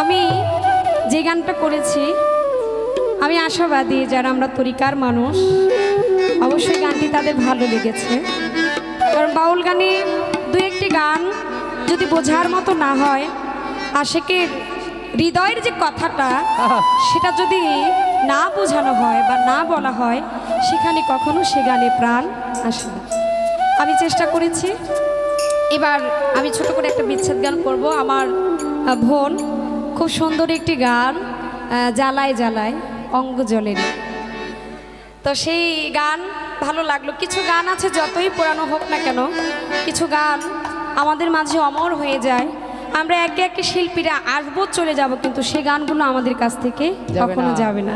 আমি যে গানটা করেছি, আমি আশাবাদী যারা আমরা তরিকার মানুষ, অবশ্যই গানটি তাদের ভালো লেগেছে। কারণ বাউল গানে দু একটি গান যদি বোঝার মতো না হয় আশেকের হৃদয়ের যে কথাটা, সেটা যদি না বোঝানো হয় বা না বলা হয়, সেখানে কখনো সে গানে প্রাণ আসে না। আমি চেষ্টা করেছি। এবার আমি ছোট করে একটা বিচ্ছেদ গান করব। আমার বোন খুব সুন্দর একটি গান জ্বালায় জ্বালায় অঙ্গ জলের। তো সেই গান ভালো লাগল। কিছু গান আছে যতই পুরানো হোক না কেন কিছু গান আমাদের মাঝে অমর হয়ে যায়। আমরা একে একে শিল্পীরা আসব চলে যাব কিন্তু সেই গানগুলো আমাদের কাছ থেকে কখনো যাবে না।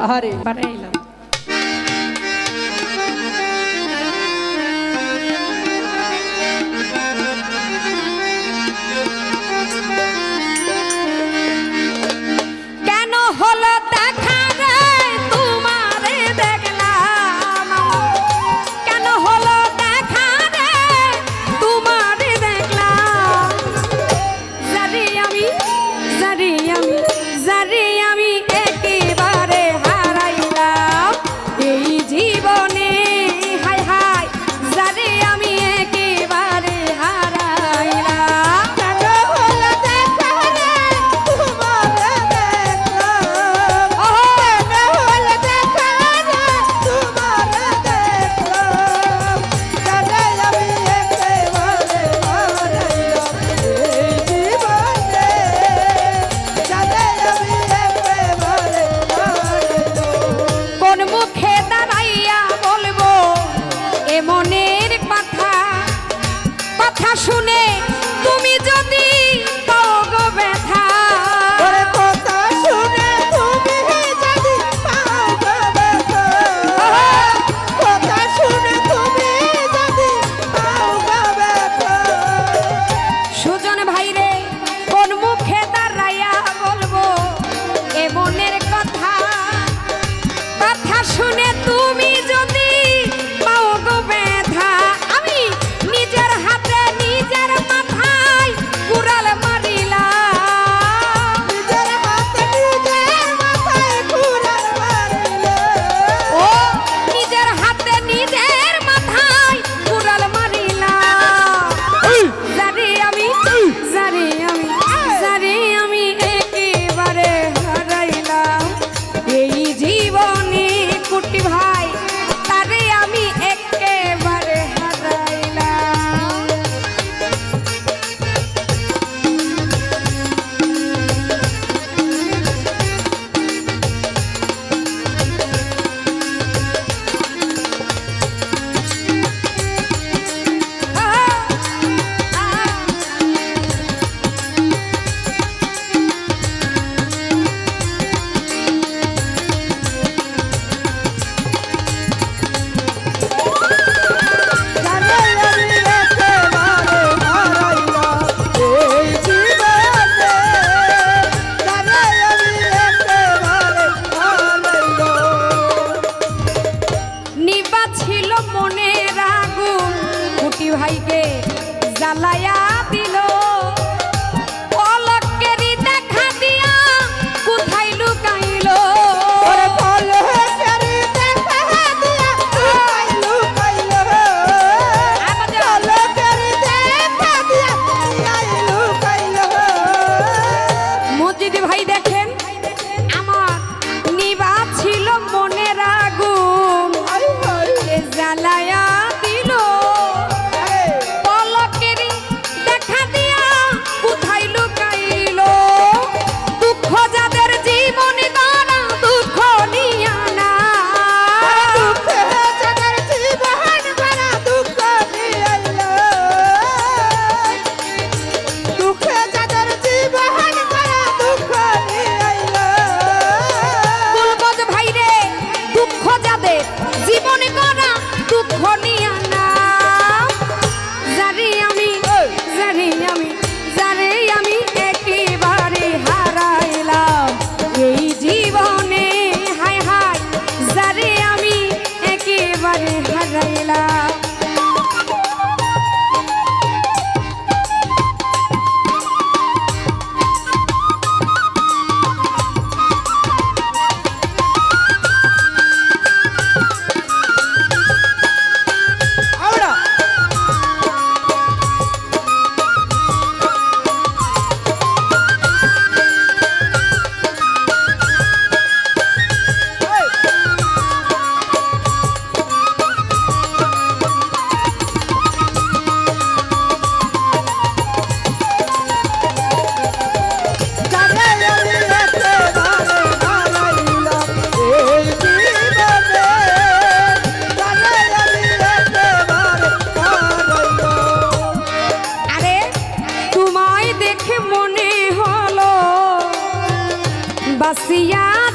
I see ya.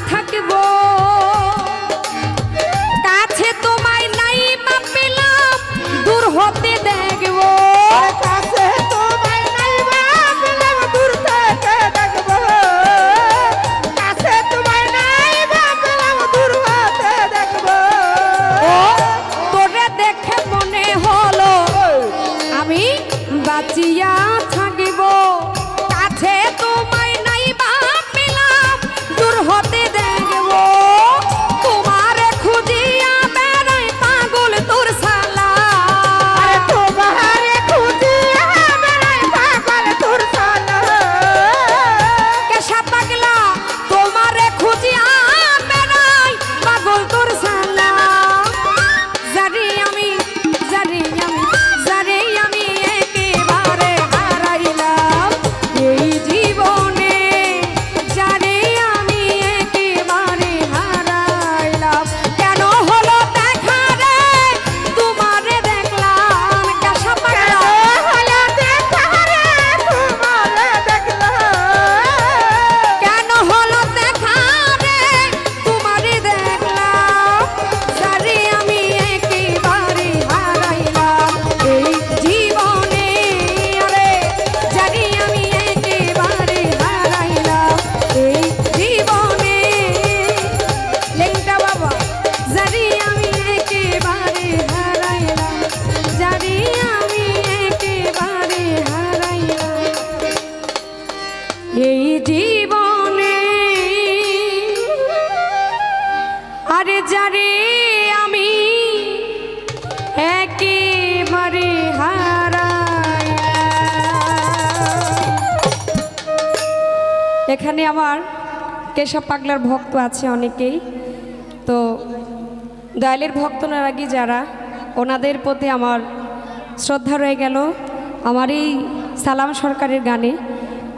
এই জীবনে। আরে যারে আমি একেবারে হারাই। এখানে আমার কেশব পাগলার ভক্ত আছে অনেকেই। তো দয়ালের ভক্ত নারাগী যারা, ওনাদের প্রতি আমার শ্রদ্ধা রয়ে গেল। আমার এই সালাম সরকারের গানে।